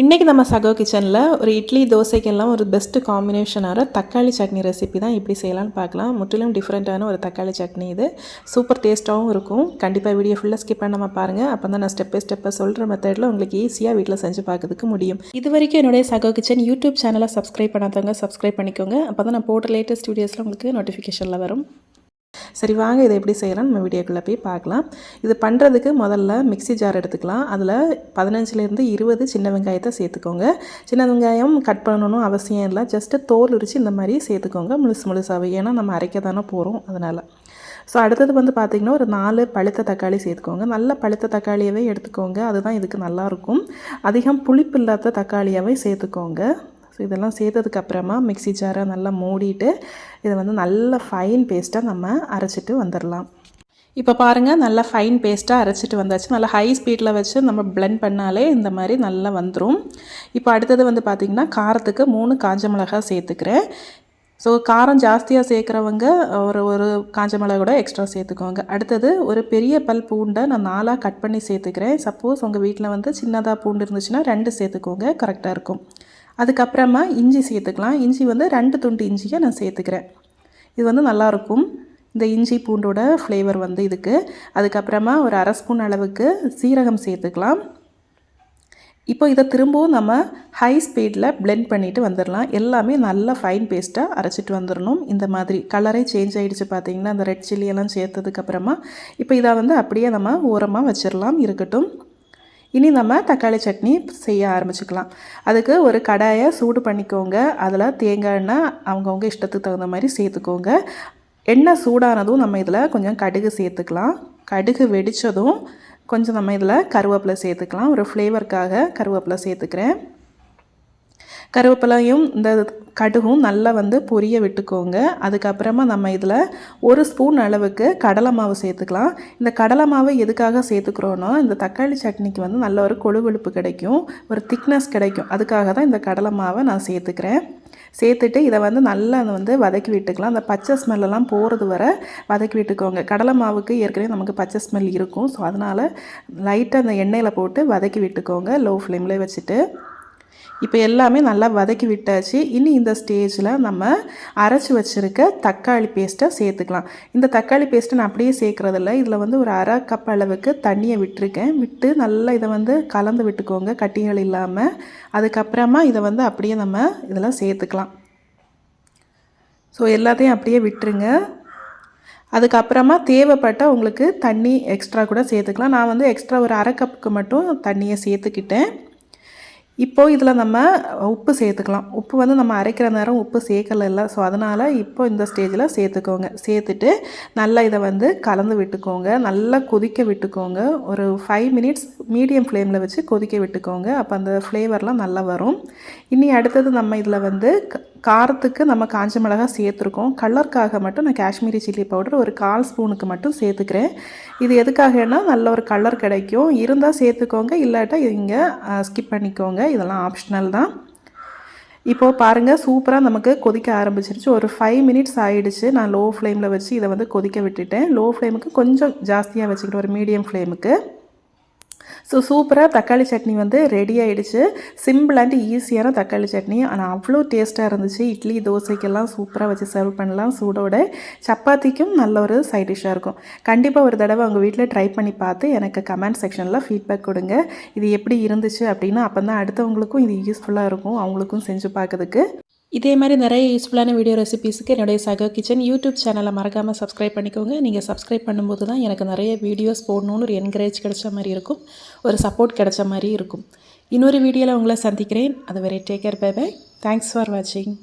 இன்றைக்கி நம்ம சகோ கிச்சனில் ஒரு இட்லி தோசைக்கெல்லாம் ஒரு பெஸ்ட்டு காம்பினேஷனான தக்காளி சட்னி ரெசிபி தான் எப்படி செய்யலாம்னு பார்க்கலாம். முற்றிலும் டிஃப்ரெண்ட்டான ஒரு தக்காளி சட்னி இது. சூப்பர் டேஸ்ட்டாகவும் இருக்கும். கண்டிப்பாக வீடியோ ஃபுல்லாக ஸ்கிப் பண்ணாமல் பாருங்கள் அப்போ தான் நான் ஸ்டெப் பை ஸ்டெப்பாக சொல்கிற மெத்தடில் உங்களுக்கு ஈஸியாக வீட்டில் செஞ்சு பார்க்கறதுக்கு முடியும். இது வரைக்கும் என்னுடைய சகோ கிச்சன் யூடியூப் சேனலை சப்ஸ்கிரைப் பண்ணாதவங்க சப்ஸ்கிரைப் பண்ணிக்கோங்க. அப்போ தான் நான் போடுற லேட்டஸ்ட் வீடியோஸில் உங்களுக்கு நோட்டிஃபிகேஷனில் வரும். சரி வாங்க இதை எப்படி செய்யலாம் நம்ம வீடியோக்குள்ளே போய் பார்க்கலாம். இது பண்ணுறதுக்கு முதல்ல மிக்ஸி ஜார் எடுத்துக்கலாம். அதில் பதினஞ்சுலேருந்து இருபது சின்ன வெங்காயத்தை சேர்த்துக்கோங்க. சின்ன வெங்காயம் கட் பண்ணணும் அவசியம் இல்லை. ஜஸ்ட்டு தோல் உரித்து இந்த மாதிரி சேர்த்துக்கோங்க. முழுசு முழுசாகவே ஏன்னா நம்ம அரைக்க தானே போகிறோம் அதனால். ஸோ அடுத்தது வந்து பார்த்திங்கன்னா ஒரு நாலு பழுத்த தக்காளி சேர்த்துக்கோங்க. நல்ல பழுத்த தக்காளியவே எடுத்துக்கோங்க. அதுதான் இதுக்கு நல்லாயிருக்கும் அதிகம் புளிப்பு இல்லாத தக்காளியாகவே சேர்த்துக்கோங்க. ஸோ இதெல்லாம் சேர்த்ததுக்கு அப்புறமா மிக்ஸி ஜாரை நல்லா மூடிட்டு இதை வந்து நல்ல ஃபைன் பேஸ்ட்டாக நம்ம அரைச்சிட்டு வந்துடலாம் இப்போ பாருங்கள் நல்லா ஃபைன் பேஸ்ட்டாக அரைச்சிட்டு வந்தாச்சு. நல்லா ஹை ஸ்பீடில் வச்சு நம்ம பிளெண்ட் பண்ணாலே இந்த மாதிரி நல்லா வந்துடும் இப்போ அடுத்தது வந்து பார்த்திங்கன்னா காரத்துக்கு மூணு காஞ்ச மிளகா சேர்த்துக்கிறேன். ஸோ காரம் ஜாஸ்தியாக சேர்க்குறவங்க ஒரு ஒரு காஞ்ச மிளகா கூட எக்ஸ்ட்ரா சேர்த்துக்கோங்க. அடுத்தது ஒரு பெரிய பல் பூண்டை நான் நாலாக கட் பண்ணி சேர்த்துக்கிறேன். சப்போஸ் உங்கள் வீட்டில் வந்து சின்னதாக பூண்டு இருந்துச்சுன்னா ரெண்டு சேர்த்துக்கோங்க. கரெக்டாக இருக்கும். அதுக்கப்புறமா இஞ்சி சேர்த்துக்கலாம். இஞ்சி வந்து ரெண்டு துண்டு இஞ்சியை நான் சேர்த்துக்கிறேன். இது வந்து நல்லாயிருக்கும். இந்த இஞ்சி பூண்டோட ஃப்ளேவர் வந்து இதுக்கு. அதுக்கப்புறமா ஒரு அரை ஸ்பூன் அளவுக்கு சீரகம் சேர்த்துக்கலாம். இப்போ இதை திரும்பவும் நம்ம ஹை ஸ்பீடில் பிளெண்ட் பண்ணிவிட்டு வந்துடலாம். எல்லாமே நல்லா ஃபைன் பேஸ்ட்டாக அரைச்சிட்டு வந்துடணும். இந்த மாதிரி கலரே சேஞ்ச் ஆகிடுச்சு பார்த்தீங்கன்னா அந்த ரெட் சில்லியெல்லாம் சேர்த்ததுக்கப்புறமா. இப்போ இதை வந்து அப்படியே நம்ம ஓரமாக வச்சிடலாம். இருக்கட்டும். இனி நம்ம தக்காளி சட்னி செய்ய ஆரம்பிச்சுக்கலாம். அதுக்கு ஒரு கடாயை சூடு பண்ணிக்கோங்க. அதில் தேங்காய் எண்ணெய் அவங்கவுங்க இஷ்டத்துக்கு தகுந்த மாதிரி சேர்த்துக்கோங்க. எண்ணெய் சூடானதும் நம்ம இதில் கொஞ்சம் கடுகு சேர்த்துக்கலாம். கடுகு வெடித்ததும் கொஞ்சம் நம்ம இதில் கருவேப்பிலை சேர்த்துக்கலாம். ஒரு ஃப்ளேவருக்காக கருவேப்பிலை சேர்த்துக்கிறேன். கருவேப்பிலையும் இந்த கடுகும் நல்லா வந்து பொரிய விட்டுக்கோங்க. அதுக்கப்புறமா நம்ம இதில் ஒரு ஸ்பூன் அளவுக்கு கடலை மாவு சேர்த்துக்கலாம். இந்த கடலை மாவு எதுக்காக சேர்த்துக்கிறோன்னா இந்த தக்காளி சட்னிக்கு வந்து நல்ல ஒரு கொழுவெழுப்பு கிடைக்கும் ஒரு திக்னஸ் கிடைக்கும். அதுக்காக தான் இந்த கடலை மாவை நான் சேர்த்துக்கிறேன். சேர்த்துட்டு இதை வந்து நல்லா வந்து வதக்கி விட்டுக்கலாம். அந்த பச்சை ஸ்மெல்லாம் போகிறது வர வதக்கி விட்டுக்கோங்க. கடலை மாவுக்கு ஏற்கனவே நமக்கு பச்சை ஸ்மெல் இருக்கும். ஸோ அதனால் லைட்டாக அந்த எண்ணெயில் போட்டு வதக்கி விட்டுக்கோங்க. லோ ஃப்ளேமில் வச்சுட்டு. இப்போ எல்லாமே நல்லா வதக்கி விட்டாச்சு. இனி இந்த ஸ்டேஜில் நம்ம அரைச்சி வச்சுருக்க தக்காளி பேஸ்ட்டை சேர்த்துக்கலாம். இந்த தக்காளி பேஸ்ட்டை நான் அப்படியே சேர்க்குறதில்ல. இதில் வந்து ஒரு அரை கப் அளவுக்கு தண்ணியை விட்டுருக்கேன். விட்டு நல்லா இதை வந்து கலந்து விட்டுக்கோங்க கட்டிகள் இல்லாமல் அதுக்கப்புறமா இதை வந்து அப்படியே நம்ம இதில் சேர்த்துக்கலாம். ஸோ எல்லாத்தையும் அப்படியே விட்டுருங்க. அதுக்கப்புறமா தேவைப்பட்ட உங்களுக்கு தண்ணி எக்ஸ்ட்ரா கூட சேர்த்துக்கலாம். நான் வந்து எக்ஸ்ட்ரா ஒரு அரை கப்புக்கு மட்டும் தண்ணியை சேர்த்துக்கிட்டேன். இப்போது இதில் நம்ம உப்பு சேர்த்துக்கலாம். உப்பு வந்து நம்ம அரைக்கிற நேரம் உப்பு சேர்க்கல ஸோ அதனால் இப்போ இந்த ஸ்டேஜில் சேர்த்துக்கோங்க. சேர்த்துட்டு நல்லா இதை வந்து கலந்து விட்டுக்கோங்க. நல்லா கொதிக்க விட்டுக்கோங்க. ஒரு ஃபைவ் மினிட்ஸ் மீடியம் ஃப்ளேமில் வச்சு கொதிக்க விட்டுக்கோங்க. அப்போ அந்த ஃப்ளேவர்லாம் நல்லா வரும். இனி அடுத்தது நம்ம இதில் வந்து காரத்துக்கு நம்ம காஞ்ச மிளகா சேர்த்துருக்கோம். கலருக்காக மட்டும் நான் காஷ்மீரி சில்லி பவுடர் ஒரு கால் ஸ்பூனுக்கு மட்டும் சேர்த்துக்கிறேன். இது எதுக்காகனா நல்ல ஒரு கலர் கிடைக்கும். இருந்தால் சேர்த்துக்கோங்க. இல்லாட்டா இங்கே ஸ்கிப் பண்ணிக்கோங்க. இதெல்லாம் ஆப்ஷனல் தான். இப்போது பாருங்கள் சூப்பராக நமக்கு கொதிக்க ஆரம்பிச்சிருச்சு. ஒரு ஃபைவ் மினிட்ஸ் ஆகிடுச்சு நான் லோ ஃப்ளேமில் வச்சு இதை வந்து கொதிக்க விட்டுட்டேன். லோ ஃப்ளேமுக்கு கொஞ்சம் ஜாஸ்தியாக வச்சுக்கிட்டேன் ஒரு மீடியம் ஃப்ளேமுக்கு ஸோ சூப்பராக தக்காளி சட்னி வந்து ரெடி ஆகிடுச்சு சிம்பிள் அண்ட் ஈஸியான தக்காளி சட்னி. ஆனால் அவ்வளோ டேஸ்ட்டாக இருந்துச்சு. இட்லி தோசைக்கெல்லாம் சூப்பராக வச்சு சர்வ் பண்ணலாம் சூடோட. சப்பாத்திக்கும் நல்ல ஒரு சைட் டிஷ்ஷாக இருக்கும். கண்டிப்பாக ஒரு தடவை உங்கள் வீட்டில் ட்ரை பண்ணி பார்த்து எனக்கு கமெண்ட் செக்ஷனில் ஃபீட்பேக் கொடுங்க. இது எப்படி இருந்துச்சு அப்படின்னா அப்போ தான் அடுத்தவங்களுக்கும் இது யூஸ்ஃபுல்லாக இருக்கும். அவங்களுக்கும் செஞ்சு பார்க்கறதுக்கு. இதே மாதிரி நிறைய யூஸ்ஃபுல்லான வீடியோ ரெசிபீஸுக்கு என்னுடைய சக கிச்சன் யூடியூப் சேனலை மறக்காமல் சப்ஸ்கிரைப் பண்ணிக்கோங்க. நீங்கள் சப்ஸ்கிரைப் பண்ணும்போது தான் எனக்கு நிறைய வீடியோஸ் போடணுன்னு ஒரு என்கரேஜ் கிடைச்ச மாதிரி இருக்கும். ஒரு சப்போர்ட் கிடைச்ச மாதிரி இருக்கும். இன்னொரு வீடியோவில் உங்களை சந்திக்கிறேன். அது வரை take care bye bye thanks for வாட்சிங்